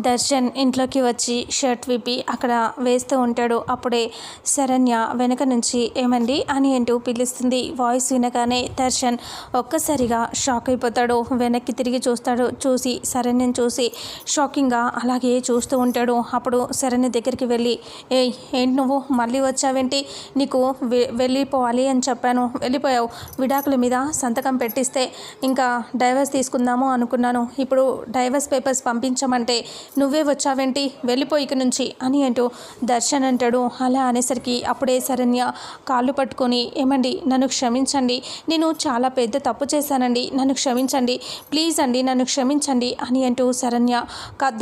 దర్శన్ ఇంట్లోకి వచ్చి షర్ట్ విప్పి అక్కడ వేస్తూ ఉంటాడు. అప్పుడే శరణ్య వెనక నుంచి ఏమండి అని అంటూ పిలుస్తుంది. వాయిస్ వినగానే దర్శన్ ఒక్కసారిగా షాక్ అయిపోతాడు. వెనక్కి తిరిగి చూస్తాడు. చూసి శరణ్యని చూసి షాకింగ్గా అలాగే చూస్తూ ఉంటాడు. అప్పుడు శరణ్య దగ్గరికి వెళ్ళి ఏ ఏంటి నువ్వు? మళ్ళీ వచ్చావేంటి? నీకు వెళ్ళిపోవాలి అని చెప్పాను. వెళ్ళిపోయావు. విడాకుల మీద సంతకం పెట్టిస్తే ఇంకా డైవర్స్ తీసుకుందాము అనుకున్నాను. ఇప్పుడు డైవర్స్ పేపర్స్ పంపించమంటే నువ్వే వచ్చావేంటి? వెళ్ళిపోయి ఇక నుంచి అని అంటూ దర్శన్ అంటాడు. అలా అనేసరికి అప్పుడే శరణ్య కాళ్ళు పట్టుకొని ఏమండి నన్ను క్షమించండి. నేను చాలా పెద్ద తప్పు చేశానండి. నన్ను క్షమించండి. ప్లీజ్ అండి నన్ను క్షమించండి అని అంటూ శరణ్య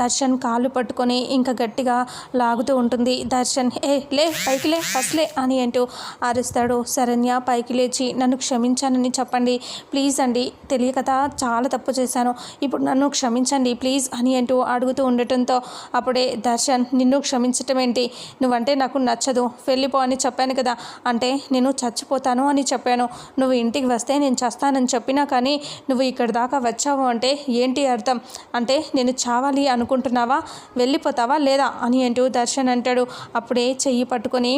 దర్శన్ కాళ్ళు పట్టుకొని ఇంకా గట్టిగా లాగుతూ ఉంటుంది. దర్శన్ ఏ లే పైకి లే ఫస్ట్ లే అని అంటూ అరుస్తాడు శరణ్య. పైకి లేచి నన్ను క్షమించానని చెప్పండి. ప్లీజ్ అండి తెలియక చాలా తప్పు చేశాను. ఇప్పుడు నన్ను క్షమించండి ప్లీజ్ అని అంటూ అడుగుతూ ఉండటంతో అప్పుడే దర్శన్ నిన్ను క్షమించటం ఏంటి నువ్వంటే నాకు నచ్చదు. వెళ్ళిపో అని చెప్పాను కదా. అంటే నేను చచ్చిపోతాను అని చెప్పాను. నువ్వు ఇంటికి వస్తే నేను చస్తానని చెప్పినా కానీ నువ్వు ఇక్కడ దాకా వచ్చావు అంటే ఏంటి అర్థం? అంటే నేను చావాలి అనుకుంటున్నావా? వెళ్ళిపోతావా లేదా? అని అంటూ దర్శన్ అంటాడు. అప్పుడే చెయ్యి పట్టుకొని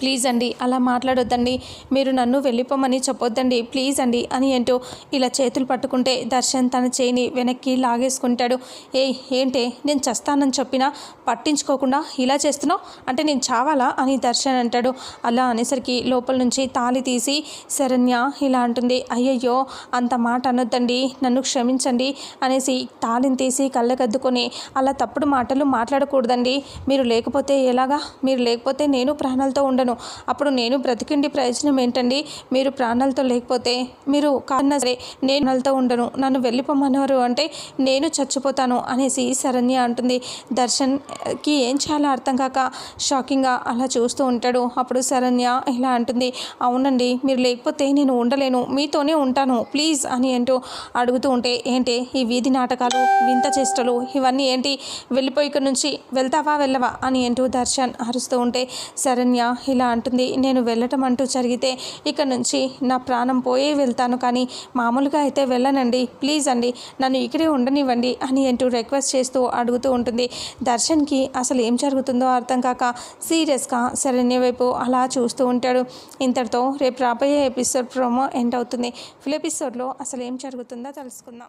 ప్లీజ్ అండి అలా మాట్లాడొద్దండి. మీరు నన్ను వెళ్ళిపోమని చెప్పొద్దండి ప్లీజ్ అండి అని అంటూ ఇలా చేతులు పట్టుకుంటే దర్శన్ తన చేయిని వెనక్కి లాగేసుకుంటాడు. ఏ ఏంటే నేను చస్తానని చెప్పినా పట్టించుకోకుండా ఇలా చేస్తున్నావు? అంటే నేను చావాలా అని దర్శన్ అంటాడు. అలా అనేసరికి లోపల నుంచి తాళి తీసి శరణ్య ఇలా అంటుంది. అయ్యయ్యో అంత మాట అనొద్దండి నన్ను క్షమించండి అనేసి తాళిని తీసి కళ్ళకద్దుకొని అలా తప్పుడు మాటలు మాట్లాడకూడదండి. మీరు లేకపోతే ఎలాగా? మీరు లేకపోతే నేను ప్రాణాలతో ఉండను. ఉంటాను అప్పుడు నేను బ్రతికిండి ప్రయోజనం ఏంటండి? మీరు ప్రాణాలతో లేకపోతే మీరు కాన్నా సరే నేను ప్రాణాలతో ఉండను. నన్ను వెళ్ళిపోమన్నారు అంటే నేను చచ్చిపోతాను అనేసి శరణ్య అంటుంది. దర్శన్కి ఏం చాలా అర్థం కాక షాకింగ్గా అలా చూస్తూ ఉంటాడు. అప్పుడు శరణ్య ఇలా అంటుంది. అవునండి మీరు లేకపోతే నేను ఉండలేను. మీతోనే ఉంటాను. ప్లీజ్ అని అంటూ అడుగుతూ ఉంటే ఏంటి ఈ వీధి నాటకాలు వింత చేష్టలు ఇవన్నీ ఏంటి? వెళ్ళిపోయి ఇక్కడ నుంచి. వెళ్తావా వెళ్ళవా అని అంటూ దర్శన్ అరుస్తూ ఉంటే శరణ్య ఇలా అంటుంది. నేను వెళ్ళటం అంటూ జరిగితే ఇక నుంచి నా ప్రాణం పోయే వెళ్తాను కానీ మామూలుగా అయితే వెళ్ళనండి. ప్లీజ్ అండి నన్ను ఇక్కడే ఉండనివ్వండి అని అంటూ రిక్వెస్ట్ చేస్తూ అడుగుతూ ఉంటుంది. దర్శన్కి అసలు ఏం జరుగుతుందో అర్థం కాక సీరియస్గా శరణ్య వైపు అలా చూస్తూ ఉంటాడు. ఇంతటితో రేపు రాబోయే ఎపిసోడ్ ప్రోమో ఎండ్ అవుతుంది. ఫుల్ ఎపిసోడ్లో అసలు ఏం జరుగుతుందో తెలుసుకుందాం.